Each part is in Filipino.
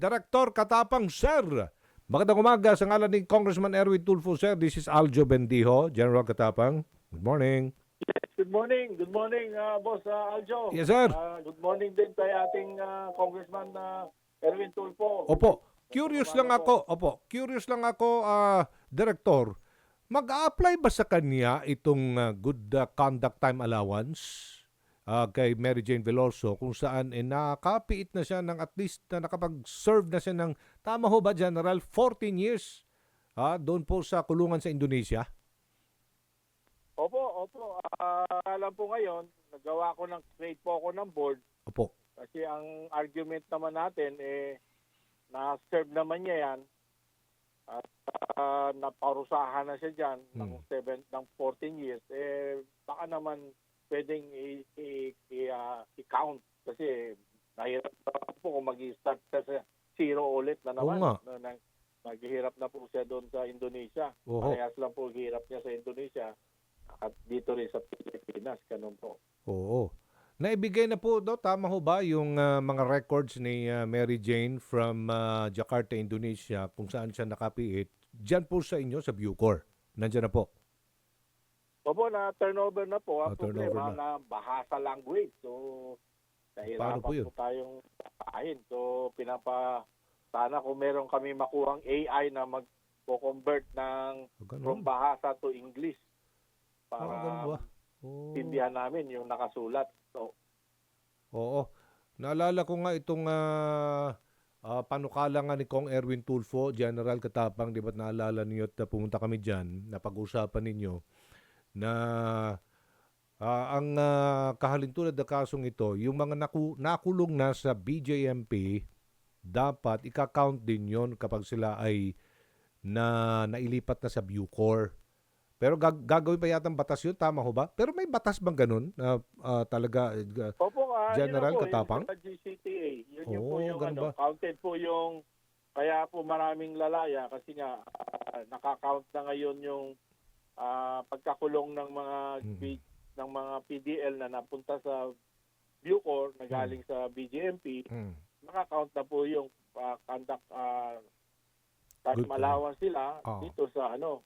Director Katapang, sir. Magandang umaga sa ngalan ni Congressman Erwin Tulfo, sir. This is Aljo Bendijo, General Katapang. Good morning. Good morning. Good morning, uh, Boss uh, Aljo. Yes, sir. Uh, good morning din kay ating uh, Congressman uh, Erwin Tulfo. Opo, curious lang ako. Opo, curious lang ako, ah, Director. Mag-a-apply ba sa kanya itong ah, good ah, conduct time allowance ah, kay Mary Jane Veloso kung saan eh, nakapiit na siya ng at least na nakapag-serve na siya ng, tama ho ba General, 14 years ah, doon po sa kulungan sa Indonesia? Opo, opo. Uh, alam po ngayon, nagawa ko ng create po ako ng board Opo. kasi ang argument naman natin eh na-serve naman niya yan at uh, naparusahan na siya dyan ng, Hmm. seven, ng 14 years eh baka naman pwedeng i- i- i- ah, i-count kasi nahirap na po kung mag-start siya sa zero ulit na Oo naman. nga. No, nang, naghihirap na po siya doon sa Indonesia. Oho. Parehas lang po hirap niya sa Indonesia at dito rin sa Pilipinas. Ganun po. Oo. Naibigay na po do tama ho ba yung ah, mga records ni ah, Mary Jane from ah, Jakarta, Indonesia kung saan siya nakapiit? Diyan po sa inyo sa Bucor. Nandiyan na po. Opo, na turnover na po. Ang Ah, turnover problema na. na. bahasa language. So, nahirapan Paano po yun? po tayong pahin. So, pinapa... Sana kung meron kami makuhang AI na mag-convert ng Ah, from Ganun. bahasa to English Ah, ganun para ba? Oo. tindihan namin yung nakasulat. So, Oo. Naalala ko nga itong ah, ah, panukala nga ni Kong Erwin Tulfo, General Katapang, di ba't naalala niyo at ah, pumunta kami dyan, napag-usapan ninyo, na ah, ang ah, kahalintulad na kasong ito, yung mga naku- nakulong na sa BJMP, dapat ika-count din yon kapag sila ay na nailipat na sa Bucor. Pero gag- gagawin pa yata ang batas yun, tama ho ba? Pero may batas bang ganun na ah, talaga ah, Opo, ah, General yun po, Katapang? Yung sa GCTA. Yun yung po Oo, yung ano, ba? counted po yung kaya po maraming lalaya kasi nga ah, nakakount na ngayon yung ah, pagkakulong ng mga. P- ng mga PDL na napunta sa Bucor na galing sa BJMP, mm, nakakount na po yung uh, conduct uh, Good allowance nila Oo. dito sa ano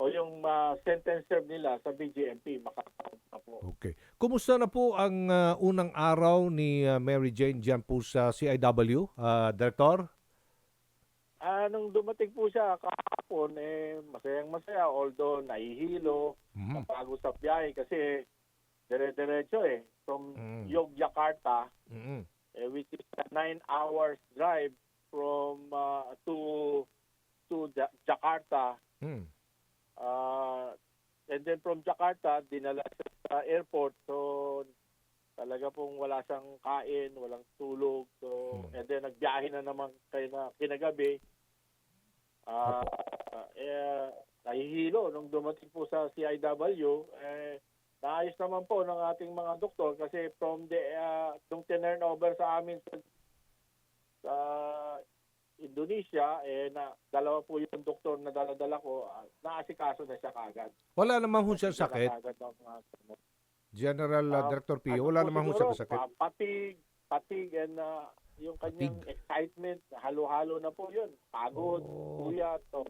o yung ah, sentence serve nila sa BJMP makakount na po. Okay. Kumusta na po ang ah, unang araw ni ah, Mary Jane dyan po sa CIW, ah, Director? Ah, nung dumating po siya kahapon, eh, masayang masaya. Although, nahihilo, Mhm. bago sa biyahe kasi dire-diretso eh. From Mm. Yogyakarta, Mhm. eh, which is a nine hours drive from ah, to to Ja- Jakarta. Mm. Ah, and then from Jakarta, dinala sa airport. So, talaga pong wala siyang kain, walang tulog. So, Hmm. and then nagbiyahe na naman kayo na kinagabi. Ah, eh, nahihilo nung dumating po sa CIW. Eh, naayos naman po ng ating mga doktor kasi from the, uh, nung tinurn over sa amin sa, sa Indonesia, eh, na, dalawa po yung doktor na daladala ko, ah, naasikaso na siya kagad. Wala naman ho siya sakit. Kagad ng mga- General ah, Ah, Director Pio, ano wala naman ho siya sakit. pa- Patig, patig, and uh, yung kanyang excitement, halo-halo na po yun. Pagod, Oh. puyat. So,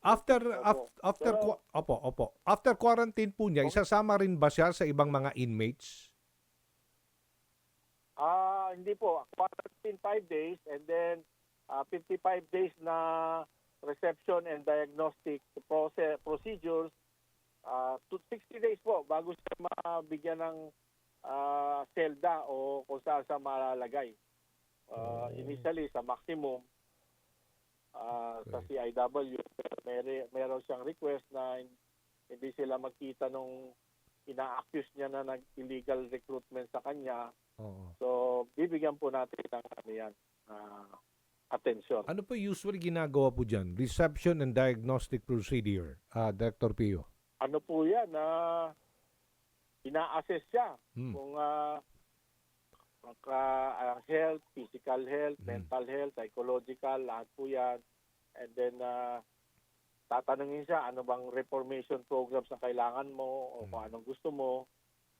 After Opo. af- after Pero- opo, opo. After quarantine po niya, Opo. isasama rin ba siya sa ibang mga inmates? ah hindi po. Quarantine 5 days and then ah, 55 days na reception and diagnostic process, procedures. Ah, to 60 days po bago siya mabigyan ng ah, selda o kung saan sa malalagay. Ah, Oh. Initially, sa maximum, ah, sa CIW, may, meron siyang request na hindi sila magkita nung ina-accuse niya na nag-illegal recruitment sa kanya. Oo. So, bibigyan po natin ng ano yan, ah, attention. Ano po usually ginagawa po dyan? Reception and diagnostic procedure, ah, Director Pio. Ano po yan na ina-assess siya Hmm. kung ah, maka, ah, health, physical health, Mm. mental health, psychological, lahat po yan. And then, ah, tatanungin siya, ano bang reformation programs na kailangan mo o kung Mm. anong gusto mo,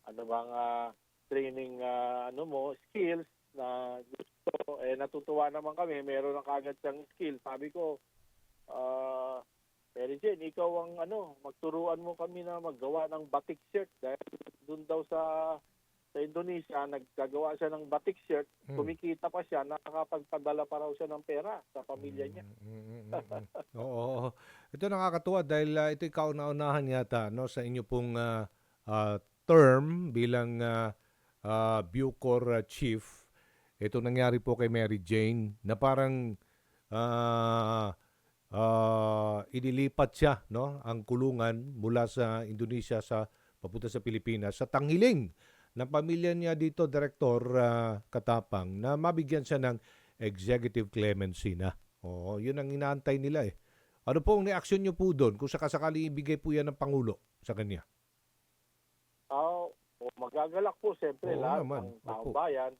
ano bang ah, training ah, ano mo, skills na gusto eh natutuwa naman kami, meron na kagad siyang skill. Sabi ko, ah, Mary Jane, ikaw ang ano, magturuan mo kami na maggawa ng batik shirt dahil doon daw sa sa Indonesia, naggagawa siya ng batik shirt, Mm. kumikita pa siya, nakakapagpadala pa raw siya ng pera sa pamilya niya. Mm, mm, mm, mm. Oo. Ito nakakatuwa dahil ah, ito ikaw naunahan yata no sa inyo pong ah, ah, term bilang ah, ah, Bucor ah, chief. Ito nangyari po kay Mary Jane na parang ah, ah, inilipat siya no ang kulungan mula sa Indonesia sa papunta sa Pilipinas sa tanghiling ng pamilya niya dito, Director ah, Katapang, na mabigyan siya ng executive clemency na. Oo, yun ang inaantay nila eh. Ano po ang reaksyon niyo po doon kung sakasakali ibigay po yan ng Pangulo sa kanya? Ah, o magagalak po siyempre Oo lahat naman. ng taong Opo. bayan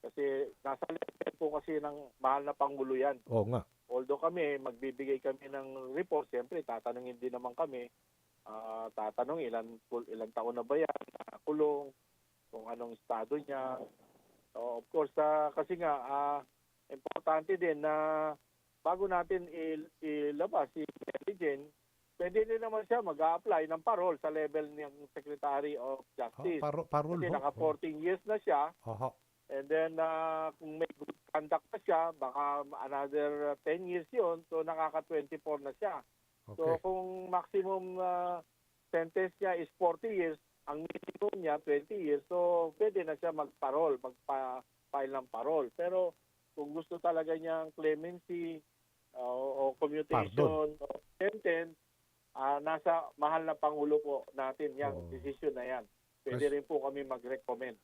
kasi nasa level po kasi ng mahal na pangulo yan. Oo nga. Although kami, magbibigay kami ng report, siyempre tatanungin din naman kami, ah tatanong ilan, kul- ilan taon na ba yan, kulong, kung anong estado niya. So, of course, ah, kasi nga, ah, importante din na bago natin il- ilabas si Mary Jane, pwede din naman siya mag-apply ng parole sa level ng Secretary of Justice. paro, parol Kasi naka 14 years na siya, Aha. And then, ah, kung may good conduct pa siya, baka another 10 years yon so nakaka-24 na siya. So, Okay. kung maximum ah, sentence niya is 40 years, ang minimum niya 20 years, so pwede na siya mag-parole, magpa-file ng parole. Pero kung gusto talaga niyang clemency ah, o, commutation o sentence, ah, nasa mahal na Pangulo po natin yung Oo. decision na yan. Pwede rin po kami mag-recommend.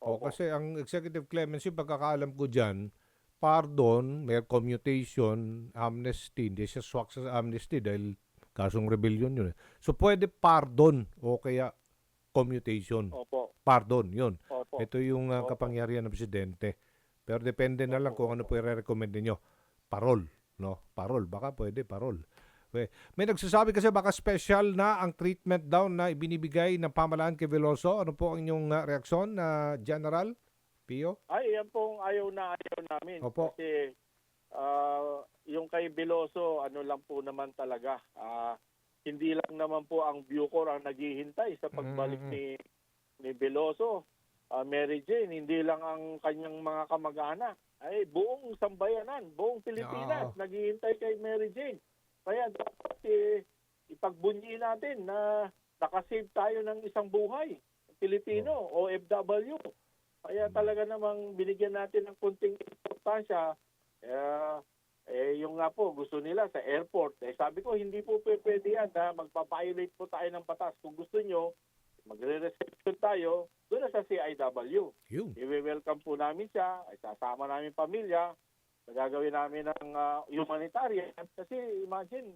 O, Opo. kasi ang executive clemency, pagkakaalam ko dyan, pardon, may commutation, amnesty, hindi siya swak sa amnesty dahil kasong rebellion yun. eh. So, pwede pardon o kaya commutation. Opo. Pardon, yun. Opo. Ito yung uh, Opo. kapangyarihan ng presidente. Pero depende na lang kung ano po i-recommend ninyo. Parol, no? Parol, baka pwede parol. We- May nagsasabi kasi baka special na ang treatment daw na ibinibigay ng pamalaan kay Veloso. Ano po ang inyong uh, reaksyon, na General Pio? Ay, yan pong ayaw na ayaw namin. Opo. Kasi ah, yung kay Beloso, ano lang po naman talaga. ah, hindi lang naman po ang Bucor ang naghihintay sa pagbalik Mm. ni ni Beloso. Ah, Mary Jane, hindi lang ang kanyang mga kamag-anak. Ay, buong sambayanan, buong Pilipinas Oo. naghihintay kay Mary Jane. Kaya dapat eh, ipagbunyi natin na nakasave tayo ng isang buhay. Pilipino o OFW. Kaya talaga namang binigyan natin ng kunting importansya. Eh, eh, yung nga po, gusto nila sa airport. Eh, sabi ko, hindi po pwede yan. Ha? Magpa-violate po tayo ng batas. Kung gusto nyo, magre-reception tayo, doon sa CIW. I-welcome po namin siya, ay sasama namin pamilya, gagawin namin ng ah, humanitarian. Kasi imagine,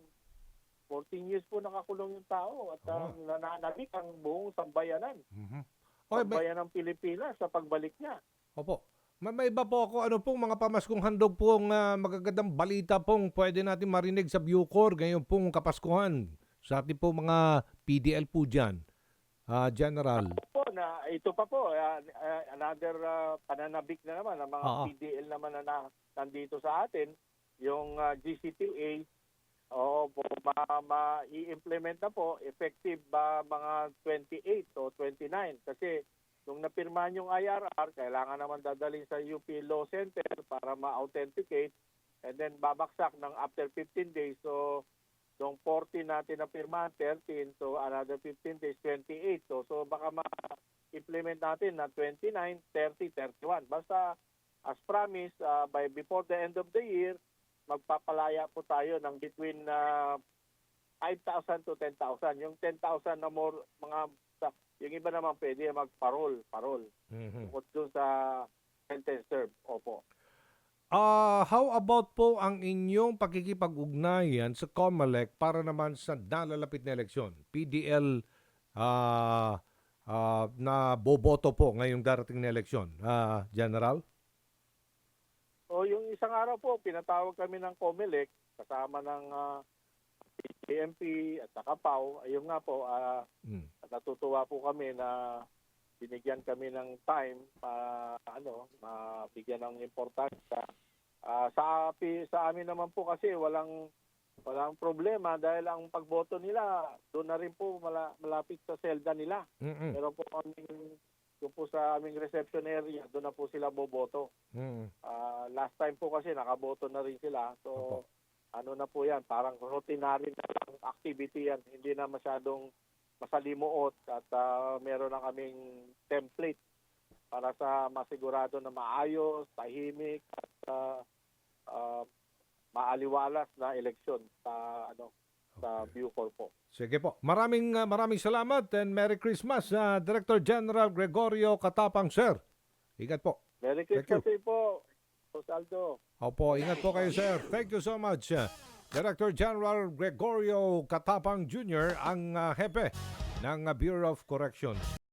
14 years po nakakulong yung tao at Oo. uh, nananabik ang buong sambayanan. Mhm. Okay, may, Sambayan ng Pilipinas sa pagbalik niya. opo. May, may iba po ako, ano pong mga pamaskong handog pong uh, magagandang balita pong pwede natin marinig sa Bucor ngayon pong Kapaskuhan sa ating po mga PDL po dyan. Ah, General. Na ito pa po ah, ah, another ah, pananabik na naman ng mga Oo. PDL naman na, na nandito sa atin. Yung ah, GCTA o po ma, ma i-implement na po effective ba mga 28 o 29 kasi nung napirmahan yung IRR kailangan naman dadalhin sa UP Law Center para ma-authenticate and then babaksak ng after 15 days. So Yung 14 natin na pirma, 13. So, another 15 days, 28. So, so baka ma-implement natin na 29, 30, 31. Basta, as promised, uh, by before the end of the year, magpapalaya po tayo ng between uh, 5,000 to 10,000. Yung 10,000 na more, mga, yung iba naman pwede mag-parol, parol. Mhm. Bukod sa sentence term. Opo. Ah, how about po ang inyong pakikipag-ugnayan sa COMELEC para naman sa nalalapit na eleksyon? PDL ah ah, na boboto po ngayong darating na eleksyon. Ah, General? O yung isang araw po, pinatawag kami ng COMELEC kasama ng uh, at saka PAO. Ayun nga po, ah, Mm. natutuwa po kami na binigyan kami ng time pa ano, mabigyan ng importansya. Ah, sa sa amin naman po kasi walang walang problema dahil ang pagboto nila doon na rin po mala, malapit sa selda nila. Mm-mm. Pero po kaming doon po sa aming reception area, doon na po sila boboto. Mm. Ah, last time po kasi nakaboto na rin sila. So Opo. ano na po yan, parang routinary na lang activity yan. Hindi na masyadong masalimuot at ah, meron na kaming template para sa masigurado na maayos, tahimik at ah, ah, maaliwalas na eleksyon sa ano sa Bucor po. Sige po. Maraming uh, maraming salamat and Merry Christmas, uh, Director General Gregorio Katapang, sir. Ingat po. Merry. Christmas po, Boss Aldo. Opo, ingat po kayo, sir. Thank you so much. Uh, Director General Gregorio Katapang Jr., ang uh, hepe ng uh, Bureau of Corrections.